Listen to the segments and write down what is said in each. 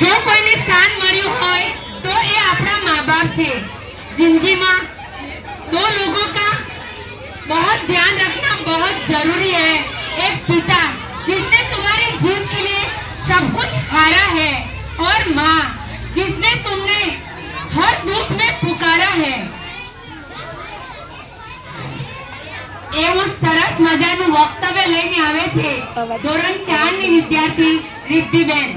જો કોઈને સ્થાન મળ્યું હોય તો એ આપણા મા બાપ છે. જિંદગીમાં દો લોકો કા બહોત ધ્યાન रखना बहुत જરૂરી है એક પિતા जिसने तुम्हारे जीवन के लिए सब कुछ हारा है और माँ जिसने तुमने हर दुख में पुकारा है એવું સરસ મજાનું વક્તવ્ય લઈને આવે છે. ધોરણ ચારની વિદ્યાર્થી રિદ્ધિબેન.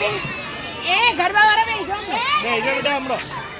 એ ગરબા વાળા બે જો બે જો નમસ્કાર.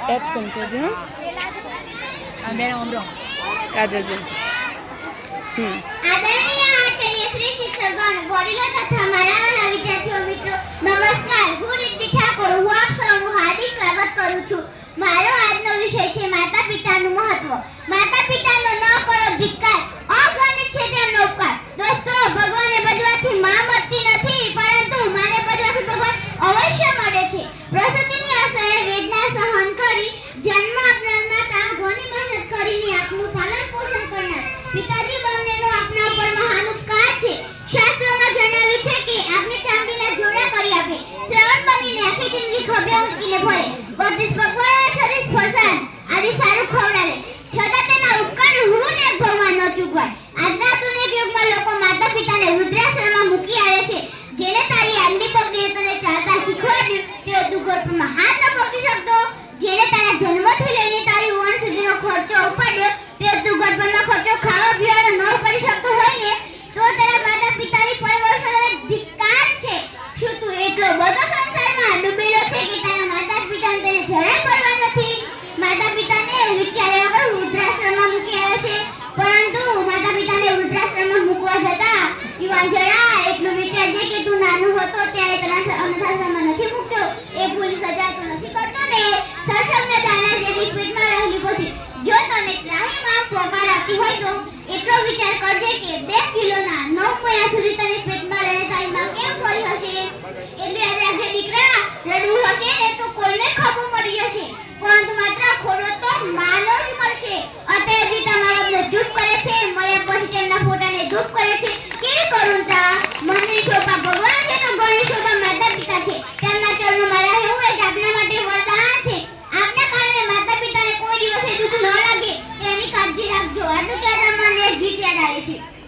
ಪ್ರತಿಸ್ಪರ್ಧೆ જો તને ત્રાહીમાં પોકાર આપતી હોય તો એટલો વિચાર કરજે કે બે 气。